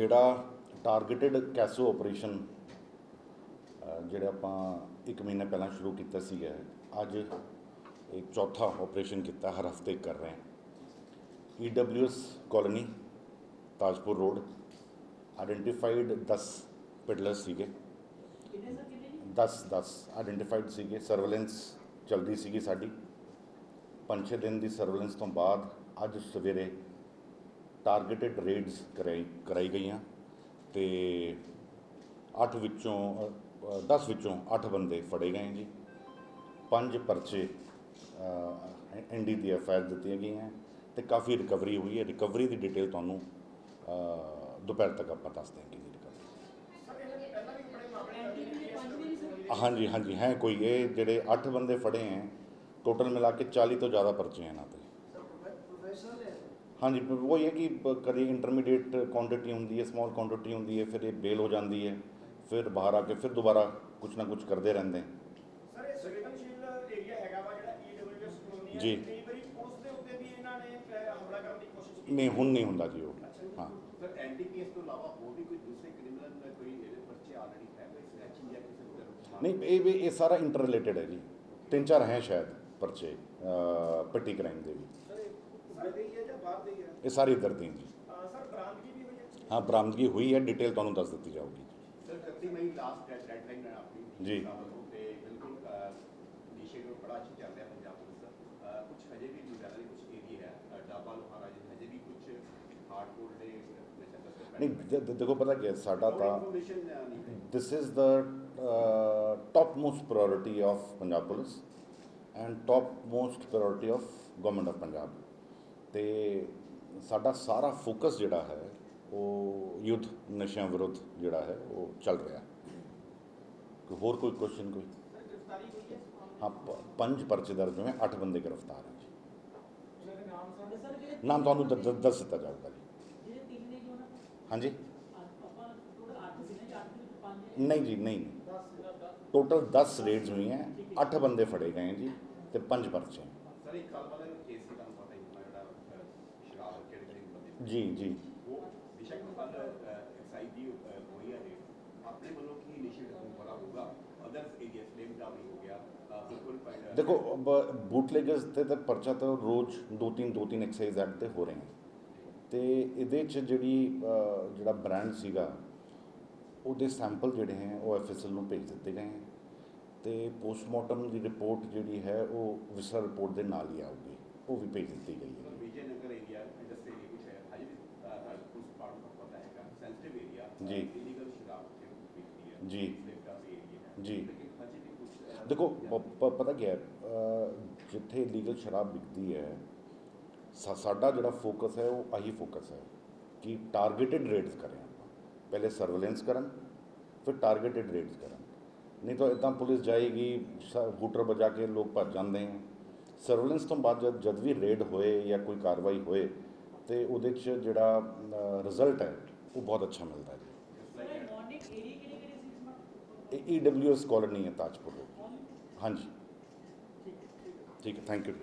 ਜਿਹੜਾ targeted CASO operation ਜਿਹੜਾ ਆਪਾਂ 1 ਮਹੀਨਾ ਪਹਿਲਾਂ ਸ਼ੁਰੂ ਕੀਤਾ ਸੀਗਾ ਅੱਜ ਇੱਕ ਚੌਥਾ ਆਪਰੇਸ਼ਨ ਕੀਤਾ ਹਰ ਹਫ਼ਤੇ ਕਰ ਰਹੇ ਹਾਂ। EWS colony Tajpur road identified 10 peddlers ਸੀਗੇ। ਕਿੰਨੇ ਸਰ ਕਿੰਨੇ ਜੀ? 10 10 ਆਇਡੈਂਟੀਫਾਈਡ ਸੀਗੇ। ਸਰਵੇਲੈਂਸ ਚੱਲ ਰਹੀ ਸੀਗੀ ਸਾਡੀ। ਪੰਜ ਛੇ ਦਿਨ ਦੀ ਸਰਵੇਲੈਂਸ ਤੋਂ ਬਾਅਦ ਅੱਜ ਸਵੇਰੇ ਟਾਰਗੇਟਡ ਰੇਡਸ ਕਰਾਈ ਕਰਾਈ ਗਈਆਂ ਤੇ 8 ਵਿੱਚੋਂ 10 ਵਿੱਚੋਂ 8 ਬੰਦੇ ਫੜੇ ਗਏ ਜੀ। ਪੰਜ ਪਰਚੇ ਐਨਡੀ ਦੀ ਐਫਆਈਆਰ ਦਿੱਤੀਆਂ ਗਈਆਂ ਤੇ ਕਾਫੀ ਰਿਕਵਰੀ ਹੋਈ ਹੈ। ਰਿਕਵਰੀ ਦੀ ਡਿਟੇਲ ਤੁਹਾਨੂੰ ਦੁਪਹਿਰ ਤੱਕ ਆਪਾਂ ਦੱਸ ਦੇਵਾਂਗੇ ਜੀ ਰਿਕਵਰੀ। ਹਾਂਜੀ ਹਾਂਜੀ, ਹੈ ਕੋਈ। ਇਹ ਜਿਹੜੇ 8 ਬੰਦੇ ਫੜੇ ਹੈ, ਟੋਟਲ ਮਿਲਾ ਕੇ 40 ਤੋਂ ਜ਼ਿਆਦਾ ਪਰਚੇ ਹੈ ਇਹਨਾਂ ਤੇ। ਪ੍ਰੋਫੈਸ਼ਨਲ ਹਾਂਜੀ ਉਹ ਇਹ ਹੈ ਕਿ ਕਦੀ ਇੰਟਰਮੀਡੀਏਟ ਕੁਆਂਟੀਟੀ ਹੁੰਦੀ ਹੈ ਸਮਾਲ ਕੁਆਂਟੀਟੀ ਹੁੰਦੀ ਹੈ ਫਿਰ ਇਹ ਬੇਲ ਹੋ ਜਾਂਦੀ ਹੈ ਫਿਰ ਬਾਹਰ ਆ ਕੇ ਫਿਰ ਦੁਬਾਰਾ ਕੁਝ ਨਾ ਕੁਝ ਕਰਦੇ ਰਹਿੰਦੇ ਸਰ ਇਹ ਸੰਵੇਦਨਸ਼ੀਲ ਏਰੀਆ ਹੈਗਾ ਵਾ ਜਿਹੜਾ ਈਡਬਲਯੂਐਸ ਕਲੋਨੀ ਹੈ ਜੀ। ਕਈ ਵਾਰੀ ਪੁਲਿਸ ਦੇ ਉੱਤੇ ਵੀ ਇਹਨਾਂ ਨੇ ਅਹ, ਹਮਲਾ ਕਰਨ ਦੀ ਕੋਸ਼ਿਸ਼ ਕੀਤੀ ਨਹੀਂ ਹੁਣ ਨਹੀਂ ਹੁੰਦਾ ਜੀ ਉਹ ਹਾਂ ਸਰ ਐਂਟੀ ਕੇਸ ਤੋਂ ਇਲਾਵਾ ਹੋਰ ਵੀ ਕੋਈ ਦੂਸਰੇ ਕ੍ਰਿਮੀਨਲ ਕੋਈ ਇਹਦੇ ਪਰਚੇ ਆਲਰੇਡੀ ਹੈ ਕੋਈ ਸਨੈਚਿੰਗ ਜਾਂ ਕਿਸੇ ਤਰ੍ਹਾਂ ਨਹੀਂ ਇਹ ਵੀ ਇਹ ਸਾਰਾ ਇੰਟਰ ਰਿਲੇਟਡ ਹੈ ਜੀ ਤਿੰਨ ਚਾਰ ਹੈ ਸ਼ਾਇਦ ਪਰਚੇ ਪਿੱਟੀ ਕ੍ਰਾਈਮ ਦੇ ਵੀ ਸਰ ਇਹ ਦੇ ਦੇ ਇਹ ਸਾਰੇ ਇੱਧਰ ਦੇ ਜੀ ਹੈ ਹਾਂ ਬਰਾਮਦਗੀ ਹੋਈ ਹੈ ਡਿਟੇਲ ਤੁਹਾਨੂੰ ਦੱਸ ਦਿੱਤੀ ਜਾਊਗੀ। ਸਰ 31 ਮਈ ਲਾਸਟ ਡੈਡਲਾਈਨ ਹੈ ਆਪਣੀ। ਜੀ। ਤੇ ਬਿਲਕੁਲ ਇਨੀਸ਼ੀਏਟਿਵ ਬੜਾ ਅੱਛਾ ਚੱਲ ਰਿਹਾ ਪੰਜਾਬ ਪੁਲਿਸ ਦਾ। ਕੁਛ ਹਜੇ ਵੀ ਲੁਧਿਆਣਾ ਦੇ ਕੁਝ ਏਰੀਆ ਹੈ ਡਾਬਾ ਲੋਹਾਰਾ ਜੀ ਹਜੇ ਵੀ ਕੁਝ ਹਾਰਡਕੋਰ ਦੇ ਨਸ਼ਾ ਨਹੀਂ ਦ- ਦ- ਦੇਖੋ ਪਤਾ ਕੀ ਸਾਡਾ ਤਾਂ ਇਨਫੋਰਮੇਸ਼ਨ ਨਹੀਂ ਹੈ। this is the uh, topmost priority of Punjab Police and topmost priority of government ਅਤੇ ਸਾਡਾ ਸਾਰਾ ਫੋਕਸ ਜਿਹੜਾ ਹੈ, ਉਹ ਯੁੱਧ ਨਸ਼ਿਆਂ ਵਿਰੁੱਧ ਜਿਹੜਾ ਹੈ, ਉਹ ਚੱਲ ਰਿਹਾ ਕੋਈ ਹੋਰ ਕੋਈ ਕੁਐਸਚਨ ਕੋਈ? ਹਾਂ, ਪ- ਪੰਜ ਪਰਚੇ ਦਰਜ ਹੋਏ ਅੱਠ ਬੰਦੇ ਗ੍ਰਿਫਤਾਰ ਹੈ ਜੀ। ਜਿਹੜੇ ਨਾਮ ਤੁਹਾਨੂੰ ਦ- ਦੱਸ ਦਿੱਤਾ ਜਾਊਗਾ ਜੀ। ਹਾਂਜੀ? ਨਹੀਂ ਜੀ, ਨਹੀਂ। 10 10 ਟੋਟਲ 10 ਰੇਡਸ ਹੋਈਆਂ ਅੱਠ ਬੰਦੇ ਫੜੇ ਗਏ ਜੀ ਤੇ ਪੰਜ ਪਰਚੇ ਸਰ, ਇੱਕ ਸਾਲ ਬਾਅਦ ਕੇਸ ਹੀ ਹੋਣਾ ਜਿਹੜਾ ਅਹ, ਸ਼ਰਾਬ ਕਿਹੜੇ ਕਿਹੜੇ ਬੰਦੇ ਜੀ ਜੀ। ਉਹ ਹੋਈ ਹੈ ਆਪਣੇ ਵੱਲੋਂ ਕੀ ਇਨੀਸ਼ੀਏਟਿਵ ਅਦਰਸ ਏਰੀਆ ਹੋ ਗਿਆ। ਦੇਖੋ ਬੂਟਲੇਗਰਸ ਤੇ ਤਾਂ ਪਰਚਾ ਤਾਂ ਰੋਜ਼ ਦੋ ਤਿੰਨ ਦੋ ਤਿੰਨ ਐਕਸਾਈਜ਼ ਐਕਟ ਤੇ ਹੋ ਰਹੇ ਨੇ। ਤੇ ਇਹਦੇ ਚ ਜਿਹੜੀ ਜਿਹੜਾ ਬ੍ਰਾਂਡ ਸੀਗਾ ਉਹਦੇ ਸੈਂਪਲ ਜਿਹੜੇ ਹੈ ਉਹ ਐਫਐਸਐਲ ਨੂੰ ਭੇਜ ਦਿੱਤੇ ਗਏ ਹੈ ਤੇ ਪੋਸਟਮਾਰਟਮ ਦੀ ਰਿਪੋਰਟ ਜਿਹੜੀ ਹੈ ਉਹ ਵਿਸਰਾ ਰਿਪੋਰਟ ਦੇ ਨਾਲ ਹੀ ਆਊਗੀ। ਉਹ ਵੀ ਭੇਜ ਦਿੱਤੀ ਗਈ ਹੈ Vijay Nagar area industry area ਕੁਛ ਹੈ ਹਜੇ ਵੀ ਕੁਝ ਪਾਰਟ ਨੂੰ ਪਤਾ ਹੈਗਾ ਸੈਂਸਿਟਿਵ ਏਰੀਆ ਜੀ। ਜੀ। ਜੀ। ਦੇਖੋ ਪਤਾ ਕੀ ਹੈ ਜਿੱਥੇ ਲੀਗਲ ਸ਼ਰਾਬ ਵਿਕਦੀ ਹੈ ਸਾਡਾ ਜਿਹੜਾ ਫੋਕਸ ਹੈ, ਉਹ ਆਹੀ ਫੋਕਸ ਹੈ ਕਿ ਟਾਰਗੇਟਡ ਰੇਡਸ ਕਰੇ ਆਪਾਂ ਪਹਿਲੇ ਸਰਵੇਲੈਂਸ ਕਰਨ, ਫਿਰ ਟਾਰਗੇਟਡ ਰੇਡਸ ਕਰਨ ਨਹੀਂ ਤਾਂ ਇਦਾਂ ਪੁਲਿਸ ਜਾਏਗੀ, ਸ- ਹੂਟਰ ਵਜਾ ਕੇ ਲੋਕ ਭੱਜ ਜਾਂਦੇ ਹੈ ਸਰਵੇਲੈਂਸ ਤੋਂ ਬਾਅਦ ਜਦ ਜਦ ਵੀ ਰੇਡ ਹੋਏ ਜਾਂ ਕੋਈ ਕਾਰਵਾਈ ਹੋਏ, ਤੇ ਉਹਦੇ 'ਚ ਜਿਹੜਾ ਰਿਜ਼ਲਟ ਹੈ, ਉਹ ਬਹੁਤ ਅੱਛਾ ਮਿਲਦਾ ਹੈ ਜੀ ਸਰ ਮਾਰਨਿੰਗ ਏਰੀਆ ਕਿਹੜੇ ਕਿਹੜੇ ਸੀ ਇਸ ਵਾਰ ਇਹ ਈਡਬਲਯੂਐਸ ਕਾਲੋਨੀ ਹੈ ਤਾਜਪੁਰ ਰੋਡ ਹਾਂਜੀ। ਠੀਕ ਹੈ ਠੀਕ ਹੈ ਥੈਂਕ ਯੂ